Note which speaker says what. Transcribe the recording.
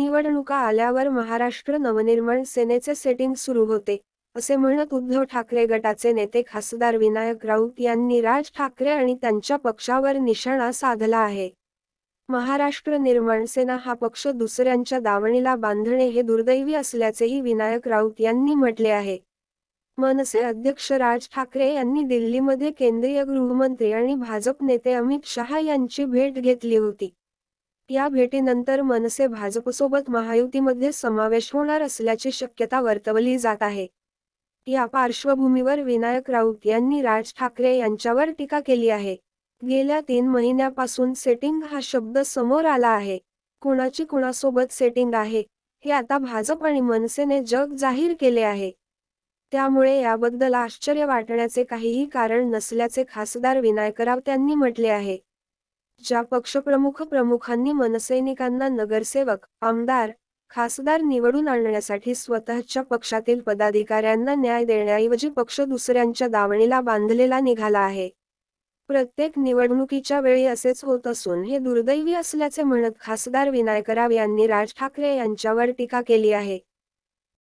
Speaker 1: निवडणुका आल्यावर महाराष्ट्र नवनिर्माण सेनेचे सेटिंग सुरू होते असे म्हणत उद्धव ठाकरे गटाचे नेते खासदार विनायक राऊत यांनी राज ठाकरे आणि त्यांच्या पक्षावर निशाणा साधला आहे. महाराष्ट्र निर्माण सेना हा पक्ष दुसऱ्यांच्या दावणीला बांधणे हे दुर्दैवी असल्याचेही विनायक राऊत यांनी म्हटले आहे. मनसे अध्यक्ष राज ठाकरे यांनी दिल्लीमध्ये केंद्रीय गृहमंत्री आणि भाजप नेते अमित शहा यांची भेट घेतली होती. या भेटीनंतर मनसे भाजपसोबत महायुतीमध्ये समावेश होणार असल्याची शक्यता वर्तवली जात आहे. या पार्श्वभूमीवर विनायक राऊत यांनी राज ठाकरे यांच्यावर टीका केली आहे. गेल्या तीन महिन्यापासून सेटिंग हा शब्द समोर आला आहे. कुणाची कुणासोबत सेटिंग आहे हे आता भाजप आणि मनसेने जग जाहीर केले आहे. त्यामुळे याबद्दल आश्चर्य वाटण्याचे काहीही कारण नसल्याचे खासदार विनायक राऊत यांनी म्हटले आहे. ज्या पक्षप्रमुख प्रमुखांनी मनसैनिकांना नगरसेवक आमदार खासदार निवडून आणण्यासाठी स्वतःच्या पक्षातील पदाधिकाऱ्यांना न्याय देण्याऐवजी पक्ष दुसऱ्यांच्या दावणीला बांधलेला निघाला आहे. प्रत्येक निवडणुकीच्या वेळी असेच होत असून हे दुर्दैवी असल्याचे म्हणत खासदार विनायकराव यांनी राज ठाकरे यांच्यावर टीका केली आहे.